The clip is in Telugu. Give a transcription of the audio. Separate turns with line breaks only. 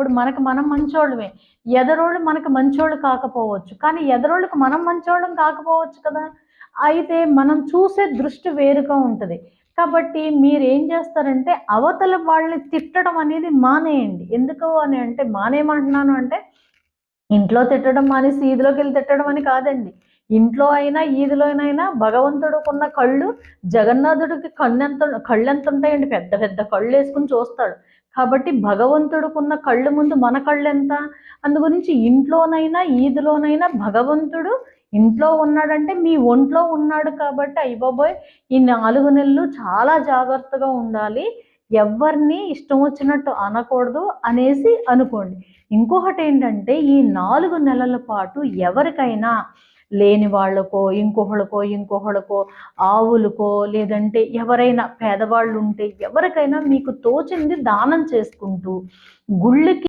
ఇప్పుడు మనకు మనం మంచోళ్ళమే. ఎదరోళ్ళు మనకు మంచోళ్ళు కాకపోవచ్చు. కానీ ఎదరోళ్ళకి మనం మంచోళ్ళం కాకపోవచ్చు కదా. అయితే మనం చూసే దృష్టి వేరుగా ఉంటుంది. కాబట్టి మీరు ఏం చేస్తారంటే అవతల వాళ్ళని తిట్టడం అనేది మానేయండి. ఎందుకు అని అంటే మానేయమంటున్నాను అంటే ఇంట్లో తిట్టడం మానేసి ఈదిలోకి వెళ్ళి తిట్టడం అని కాదండి. ఇంట్లో అయినా ఈదిలోనైనా భగవంతుడుకున్న కళ్ళు జగన్నాథుడికి కళ్ళెంత కళ్ళు ఎంత ఉంటాయండి. పెద్ద పెద్ద కళ్ళు వేసుకుని చూస్తాడు. కాబట్టి భగవంతుడుకున్న కళ్ళు ముందు మన కళ్ళు ఎంత అందు గురించి ఇంట్లోనైనా ఈదిలోనైనా భగవంతుడు ఇంట్లో ఉన్నాడంటే మీ ఒంట్లో ఉన్నాడు కాబట్టి అయ్యబాబోయ్ ఈ నాలుగు నెలలు చాలా జాగ్రత్తగా ఉండాలి. ఎవరిని ఇష్టం వచ్చినట్టు అనకూడదు అనేసి అనుకోండి. ఇంకొకటి ఏంటంటే ఈ నాలుగు నెలల పాటు ఎవరికైనా లేని వాళ్ళకో ఇంకొకళ్ళకో ఇంకొకళ్ళకో ఆవులకో లేదంటే ఎవరైనా పేదవాళ్ళు ఉంటే ఎవరికైనా మీకు తోచింది దానం చేసుకుంటూ గుళ్ళకి